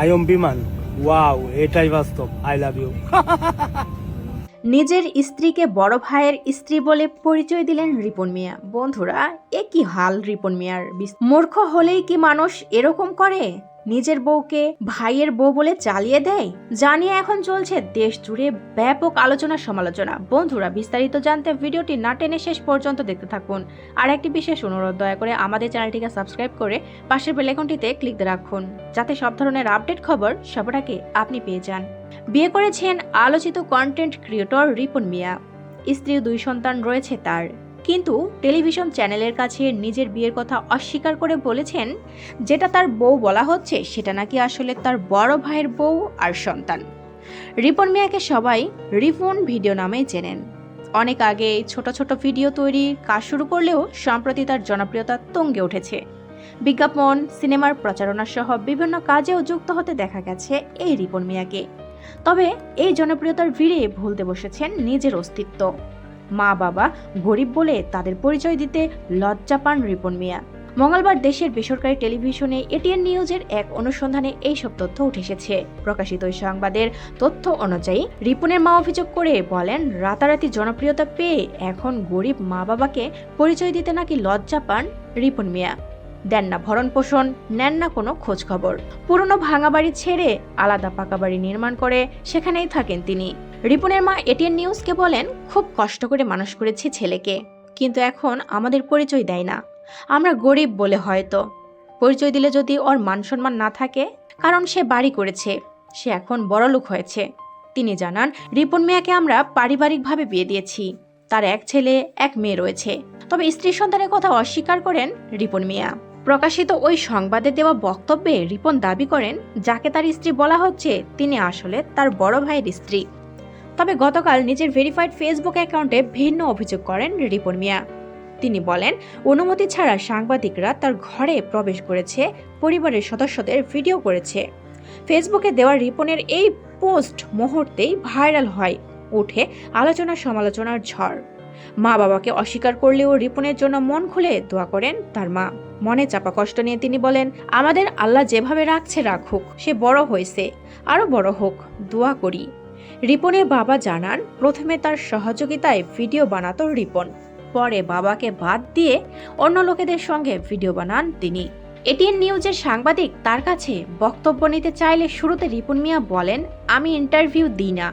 I'm বিমান। Wow, এটাই বাস্তব। I love you. নিজের স্ত্রীকে বড় ভাইয়ের স্ত্রী বলে পরিচয় দিলেন রিপন মিয়া। বন্ধুরা, এ কি হাল রিপন মিয়ার? মূর্খ হলেই কি মানুষ এরকম করে? নিজের বউকে ভাইয়ের বউ বলে চালিয়ে দেয়? জানিয়ে এখন চলছে দেশ জুড়ে ব্যাপক আলোচনা সমালোচনা। বন্ধুরা, বিস্তারিত জানতে ভিডিওটি না টেনে শেষ পর্যন্ত দেখতে থাকুন। আর একটি বিশেষ অনুরোধ, দয়া করে আমাদের চ্যানেলটিকে সাবস্ক্রাইব করে পাশের বেলাইকনটিতে ক্লিক রাখুন, যাতে সব ধরনের আপডেট খবর আগে আপনি পেয়ে যান। বিয়ে করেছেন আলোচিত কন্টেন্ট ক্রিয়েটর রিপন মিয়া। স্ত্রী দুই সন্তান রয়েছে তার। কিন্তু টেলিভিশন চ্যানেলের কাছে নিজের বিয়ের কথা অস্বীকার করে বলেছেন, যেটা তার বউ বলা হচ্ছে সেটা নাকি আসলে তার বড় ভাইয়ের বউ আর সন্তান। রিপন মিয়াকে সবাই রিপন ভিডিও নামে চেনেন। অনেক আগে ছোট ছোট ভিডিও তৈরি কাজ শুরু করলেও সম্প্রতি তার জনপ্রিয়তা তঙ্গে উঠেছে। বিজ্ঞাপন, সিনেমার প্রচারণা সহ বিভিন্ন কাজেও যুক্ত হতে দেখা গেছে এই রিপন মিয়াকে। তবে এই জনপ্রিয়তার ভিড়ে ভুলতে বসেছেন নিজের অস্তিত্ব। মা বাবা গরিব বলে তাদের পরিচয় দিতে লজ্জা পান রিপন মিয়া। মঙ্গলবার দেশের বেসরকারি টেলিভিশনে এটিএন নিউজের এক অনুসন্ধানে এইসব তথ্য উঠে এসেছে। প্রকাশিত সংবাদের তথ্য অনুযায়ী, রিপনের মা অভিযোগ করে বলেন, রাতারাতি জনপ্রিয়তা পেয়ে এখন গরিব মা বাবাকে পরিচয় দিতে নাকি লজ্জা পান রিপন মিয়া। দেন না ভরণ পোষণ, নেন না কোনো খোঁজ খবর। পুরনো ভাঙা বাড়ি ছেড়ে আলাদা পাকা বাড়ি নির্মাণ করে সেখানেই থাকেন তিনি। রিপনের মা এটিএন নিউজকে বলেন, খুব কষ্ট করে মানুষ করেছি ছেলেকে, কিন্তু এখন আমাদের পরিচয় দেয় না। আমরা গরিব বলে হয়তো। পরিচয় দিলে যদি ওর মান সম্মান না থাকে, কারণ সে বাড়ি করেছে, সে এখন বড়লোক হয়েছে। তিনি জানান, রিপন মিয়াকে আমরা পারিবারিকভাবে বিয়ে দিয়েছি। তার এক ছেলে, এক মেয়ে রয়েছে। তবে স্ত্রী সন্তানের কথা অস্বীকার করেন রিপন মিয়া। প্রকাশিত ওই সংবাদে দেওয়া বক্তব্যে রিপন দাবি করেন, যাকে তার স্ত্রী বলা হচ্ছে, তিনি আসলে তার বড় ভাইয়ের স্ত্রী। তবে গতকাল নিজের ভেরিফাইড ফেসবুক অ্যাকাউন্টে ভিন্ন অভিযোগ করেন রিপন মিয়া। তিনি বলেন, অনুমতি ছাড়া সাংবাদিকরা তার ঘরে প্রবেশ করেছে, পরিবারের সদস্যদের ভিডিও করেছে। ফেসবুকে দেওয়া রিপনের এই পোস্ট মুহূর্তেই ভাইরাল হয়, উঠে আলোচনা সমালোচনার ঝড়। মা বাবাকে অস্বীকার করলেও রিপনের জন্য মন খুলে দোয়া করেন তার মা। মনে চাপা কষ্ট নিয়ে তিনি বলেন, আমাদের আল্লাহ যেভাবে রাখছে, রাখুক। সে বড় হয়েছে। আরও বড় হোক। দোয়া করি। রিপনের বাবা জানান, প্রথমে তার সহযোগিতায় ভিডিও বানাতো রিপন। পরে বাবাকে বাদ দিয়ে অন্য লোকেদের সঙ্গে ভিডিও বানান তিনি। এটিএন নিউজের সাংবাদিক তার কাছে বক্তব্য নিতে চাইলে শুরুতে রিপন মিয়া বলেন, আমি ইন্টারভিউ দিই না।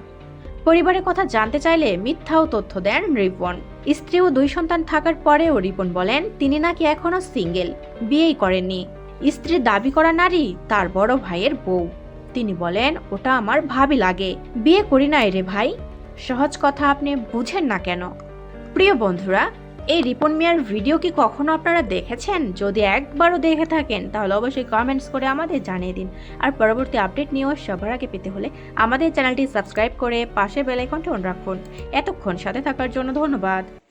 পরিবারের কথা জানতে চাইলে মিথ্যাও তথ্য দেন রিপন। স্ত্রী ও দুই সন্তান থাকার পরেও রিপন বলেন, তিনি নাকি এখনও সিঙ্গেল। বিয়েই করেননি। স্ত্রীর দাবি করা নারী তার বড় ভাইয়ের বউ। তিনি বলেন, ওটা আমার ভাবি লাগে। বিয়ে করি না রে ভাই। সহজ কথা আপনি বুঝেন না কেন। প্রিয় বন্ধুরা, এই রিপন মিয়ার ভিডিও কি কখনো আপনারা দেখেছেন? যদি একবারও দেখে থাকেন, তাহলে অবশ্যই কমেন্টস করে আমাদের জানিয়ে দিন। আর পরবর্তী আপডেট নিউজ সবার আগে পেতে হলে আমাদের চ্যানেলটি সাবস্ক্রাইব করে পাশে বেলাইকনটি অন রাখুন। এতক্ষণ সাথে থাকার জন্য ধন্যবাদ।